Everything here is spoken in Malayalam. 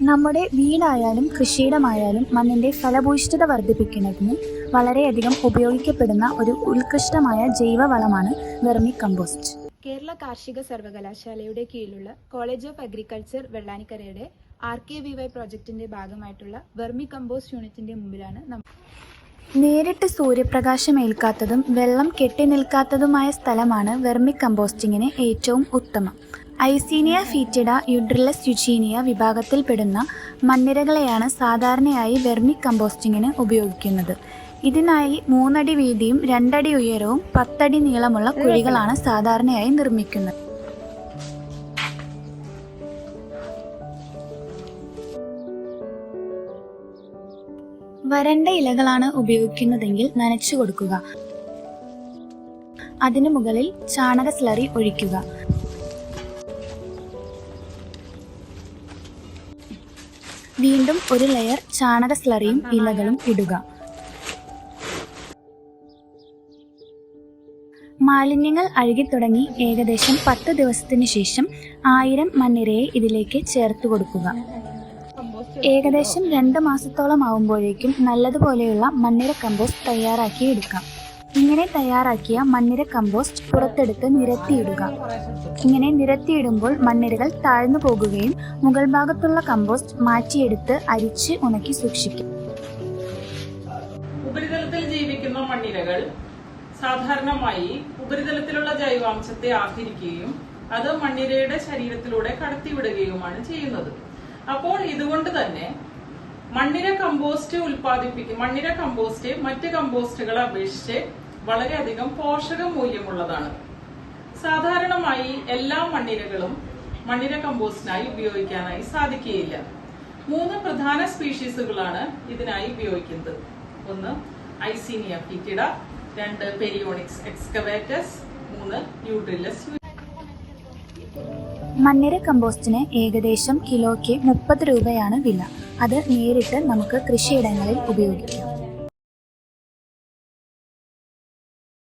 നമ്മുടെ വീടായാലും കൃഷിയിടമായാലും മണ്ണിന്റെ ഫലഭൂയിഷ്ഠത വർദ്ധിപ്പിക്കുന്നതിന് വളരെയധികം ഉപയോഗിക്കപ്പെടുന്ന ഒരു ഉത്കൃഷ്ടമായ ജൈവവളമാണ് വെർമി കമ്പോസ്റ്റ് കേരള കാർഷിക സർവകലാശാലയുടെ കീഴിലുള്ള കോളേജ് ഓഫ് അഗ്രികൾച്ചർ വെള്ളാനിക്കരയുടെ ആർ കെ വി വൈ പ്രോജക്റ്റിന്റെ ഭാഗമായിട്ടുള്ള വെർമി കമ്പോസ്റ്റ് യൂണിറ്റിന്റെ മുമ്പിലാണ് നമ്മൾ നേരിട്ട് സൂര്യപ്രകാശം ഏൽക്കാത്തതും വെള്ളം കെട്ടി നിൽക്കാത്തതുമായ സ്ഥലമാണ് വെർമി കമ്പോസ്റ്റിങ്ങിന് ഏറ്റവും ഉത്തമം. ഐസീനിയ ഫീറ്റിഡ യുഡ്രിലസ് യുജീനിയ വിഭാഗത്തിൽപ്പെടുന്ന മണ്ണിരകളെയാണ് സാധാരണയായി വെർമി കമ്പോസ്റ്റിങ്ങിന് ഉപയോഗിക്കുന്നത്. ഇതിനായി മൂന്നടി വീതിയും രണ്ടടി ഉയരവും പത്തടി നീളമുള്ള കുഴികളാണ് സാധാരണയായി നിർമ്മിക്കുന്നത്. വരണ്ട ഇലകളാണ് ഉപയോഗിക്കുന്നതെങ്കിൽ നനച്ചു കൊടുക്കുക. അതിനു മുകളിൽ ചാണക സ്ലറി ഒഴിക്കുക. വീണ്ടും ഒരു ലെയർ ചാണക സ്ലറിയും ഇലകളും ഇടുക. മാലിന്യങ്ങൾ അഴുകിത്തുടങ്ങി ഏകദേശം പത്ത് ദിവസത്തിന് ശേഷം ആയിരം മണ്ണിരയെ ഇതിലേക്ക് ചേർത്ത് കൊടുക്കുക. ഏകദേശം രണ്ട് മാസത്തോളം ആവുമ്പോഴേക്കും നല്ലതുപോലെയുള്ള മണ്ണിര കമ്പോസ്റ്റ് തയ്യാറാക്കി എടുക്കാം. ഇങ്ങനെ തയ്യാറാക്കിയ മണ്ണിര കമ്പോസ്റ്റ് പുറത്തെടുത്ത് നിരത്തിയിടുക. ഇങ്ങനെ നിരത്തിയിടുമ്പോൾ മണ്ണിരകൾ താഴ്ന്നു പോകുകയും മുകൾ ഭാഗത്തുള്ള കമ്പോസ്റ്റ് മാറ്റിയെടുത്ത് അരിച്ച് ഉണക്കി സൂക്ഷിക്കും. ഉപരിതലത്തിൽ ജീവിക്കുന്ന മണ്ണിരകൾ സാധാരണമായി ഉപരിതലത്തിലുള്ള ജൈവാംശത്തെ ആഹരിക്കുകയും അത് മണ്ണിരയുടെ ശരീരത്തിലൂടെ കടത്തിവിടുകയുമാണ് ചെയ്യുന്നത്. അപ്പോൾ ഇതുകൊണ്ട് തന്നെ മണ്ണിര കമ്പോസ്റ്റ് ഉൽപ്പാദിപ്പിക്കും. മണ്ണിര കമ്പോസ്റ്റ് മറ്റ് കമ്പോസ്റ്റുകളെ അപേക്ഷിച്ച് വളരെയധികം പോഷക മൂല്യമുള്ളതാണ് സാധാരണമായി എല്ലാ മണ്ണിരകളും മണ്ണിര കമ്പോസ്റ്റിനായി ഉപയോഗിക്കാനായി സാധിക്കുകയില്ല. മൂന്ന് പ്രധാന സ്പീഷീസുകളാണ് ഇതിനായി ഉപയോഗിക്കുന്നത്. ഒന്ന് ഐസീനിയ പിക്കിട രണ്ട് പെരിയോണിക്സ് എക്സ്കവേറ്റസ് മൂന്ന് യൂട്രിലസ് മണ്ണിര കമ്പോസ്റ്റിന് ഏകദേശം കിലോയ്ക്ക് മുപ്പത് രൂപയാണ് വില. അത് നേരിട്ട് നമുക്ക് കൃഷിയിടങ്ങളിൽ ഉപയോഗിക്കാം.